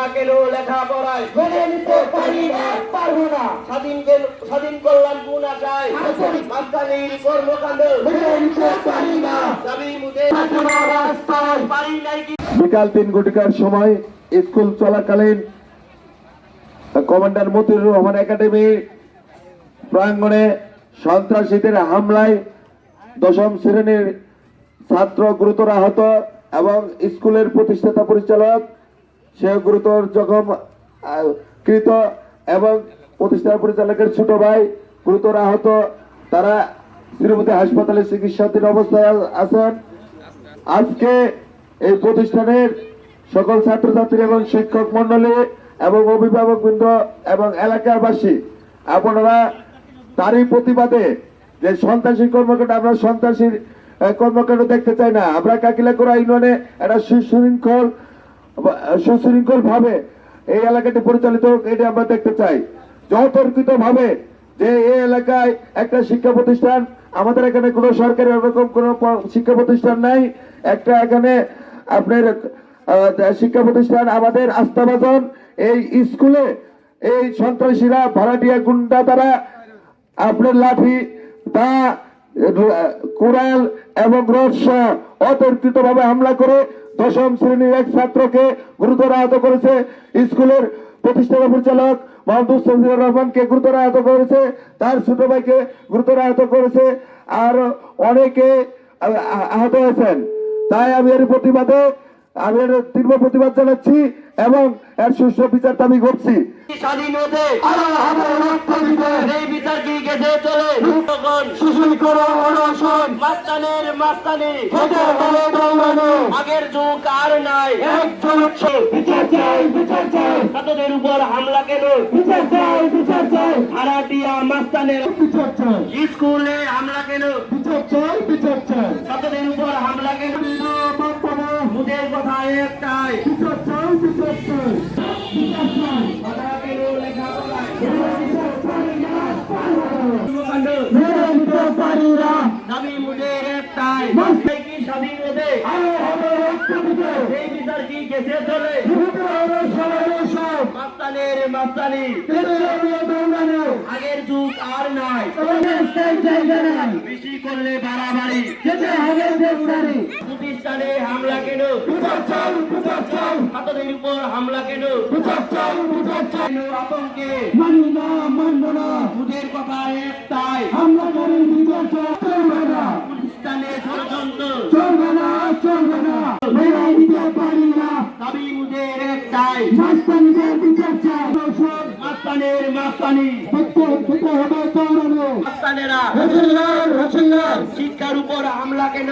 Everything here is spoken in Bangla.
আমরা কেন লেখাপড়ায় মেনে নিতে পারি না পারব না। স্বাধীন স্বাধীন করলাম কোন আশায়? মাস্তানির কর্মকাণ্ড। মেনে নিতে পারি না। দাবি মুদে পারি নাই বিকাল তিন ঘটিকার সময় স্কুল চলাকালীন কমান্ডার মতিউর রহমান একাডেমি প্রাঙ্গণে সন্ত্রাসীদের হামলায় দশম শ্রেণির ছাত্র গুরুতর আহত এবং স্কুলের প্রতিষ্ঠাতা পরিচালক সে গুরুতর জখম কৃত এবং প্রতিষ্ঠাতা পরিচালকের ছোট ভাই গুরুতর আহত। তারা শ্রীমতী হাসপাতালে চিকিৎসাধীন অবস্থায় আছেন। আজকে এই প্রতিষ্ঠানের সকল ছাত্রছাত্রী এবং শিক্ষক মন্ডলী এবং অভিভাবক বৃন্দ এবং এলাকাবাসী, আপনারা তারই প্রতিবাদে যে সন্ত্রাসী কর্মকাণ্ড, আমরা সন্ত্রাসীর কর্মকাণ্ড দেখতে চাই না। আমরা কাকিলাকোড়া ইউনিয়নে একটা সুশৃঙ্খল সুশৃঙ্খল ভাবে এই এলাকাটি পরিচালিত হোক, এটি আমরা দেখতে চাই। যতর্কিত ভাবে যে এই এলাকায় একটা শিক্ষা প্রতিষ্ঠান, আমাদের এখানে কোনো সরকারি এরকম কোনো শিক্ষা প্রতিষ্ঠান নাই। একটা এখানে আপনার শিক্ষা প্রতিষ্ঠান, আমাদের আস্থাভাজন এই স্কুলে এই সন্ত্রাসীরা, ভাড়াটিয়া গুন্ডা দ্বারা আপনার লাঠি, দা কুড়াল এবং রস অতর্কিত ভাবে হামলা করে দশম শ্রেণির এক ছাত্রকে গুরুতর আহত করেছে স্কুলের প্রতিষ্ঠাতা পরিচালক মোহাম্মদ সজিবুর রহমানকে গুরুতর আহত করেছে, তার ছোট ভাইকে গুরুতর আহত করেছে, আর অনেকে আহত হয়েছেন। তাই আমি এর প্রতিবাদে আমি এর তীব্র প্রতিবাদ জানাচ্ছি এবং এর সুষ্ঠু বিচার দাবি করছি। আগের যুগ আর নাই। ছাত্রদের উপর হামলা কেন? ভাড়াটিয়া মাস্তানের স্কুলে হামলা কেন? বিচার চাই বিচার চাই। না দাবি মুদের একটাই। কি স্বাধীন হবে? বিচার কি চলে। মাস্তানের মাস্তানি। আগের যুগ আর নাই। বেশি করলে বাড়াবাড়ি। যেতে হবে প্রতিষ্ঠানে হামলা কেন? ছাত্রদের উপর হামলা কেন? আতঙ্কে মানি না মানব না। মুদের কথা একটাই। করি বিচার চাই চলবে না। প্রতিষ্ঠানে ষড়যন্ত্র। চলবে না চলবে না। পারি না। দাবি মুদের একটাই। মাস্তানিদের বিচার চাই দর্শক মাস্তানের মাস্তানি। মাস্তানেরা। শিক্ষার উপর হামলা কেন?